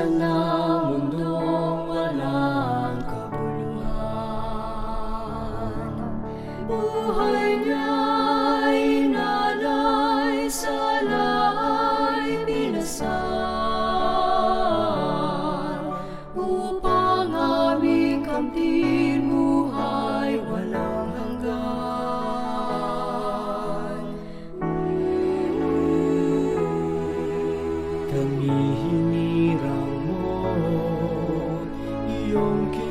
Pag-asa ng mundong walang kabuluhan. Buhay niya'y inalay sa lay pinasal. Upang aming kamtin buhay walang hanggan. Kami hinirang You yonki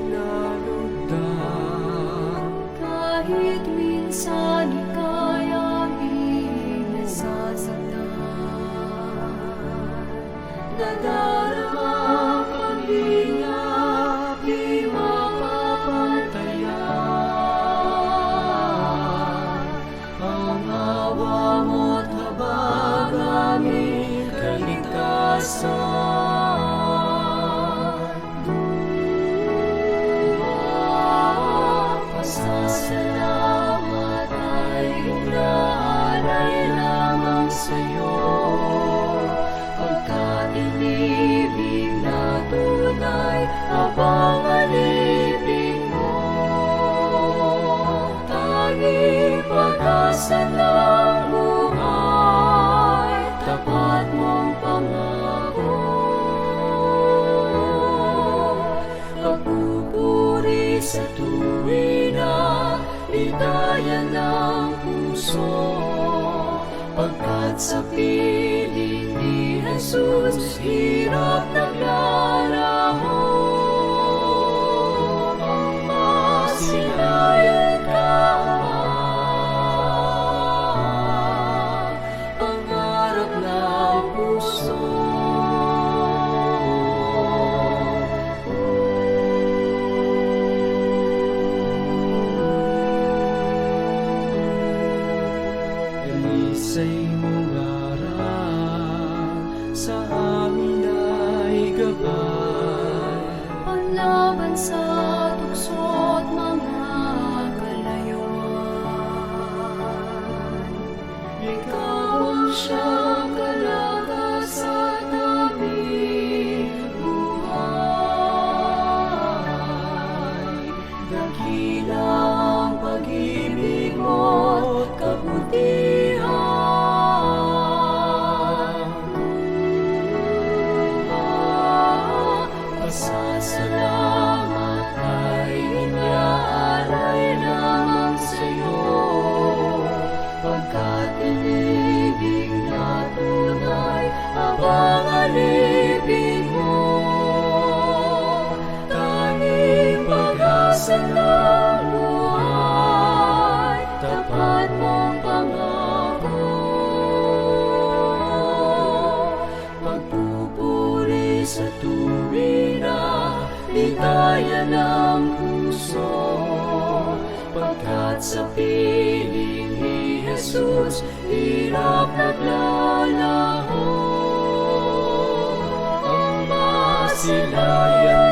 pag-asa ng buhay Tapat mong pangako. Pagpupuri sa Ligaya ng puso Pagkat sa piling ni Jesus Hirap naglalaho Panlaban sa tukso't Pagkat inibig na tunay Abang alipin mo. Tanging pag-asa ng buhay Tapat mong pangako. Pagpupuri sa ni Jesus Hirap naglalaho Ang masilayan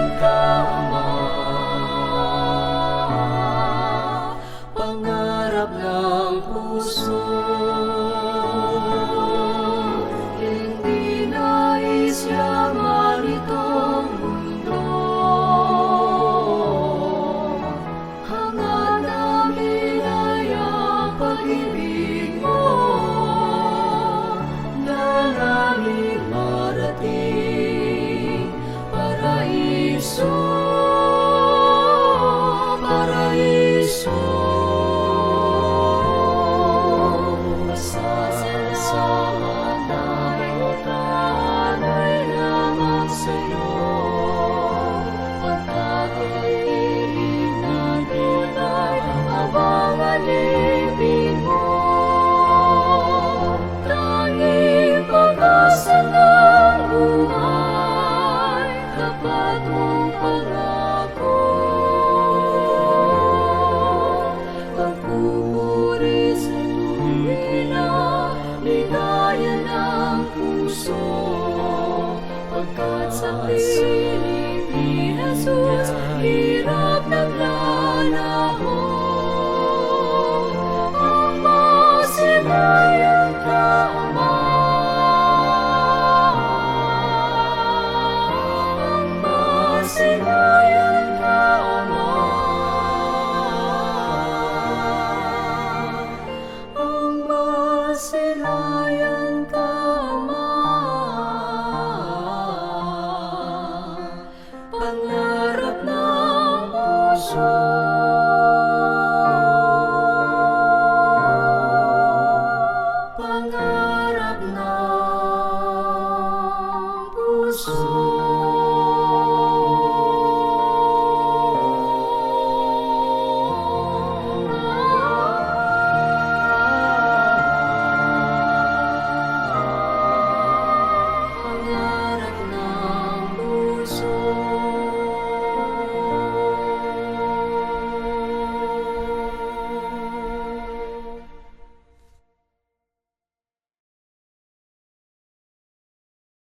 Pagkat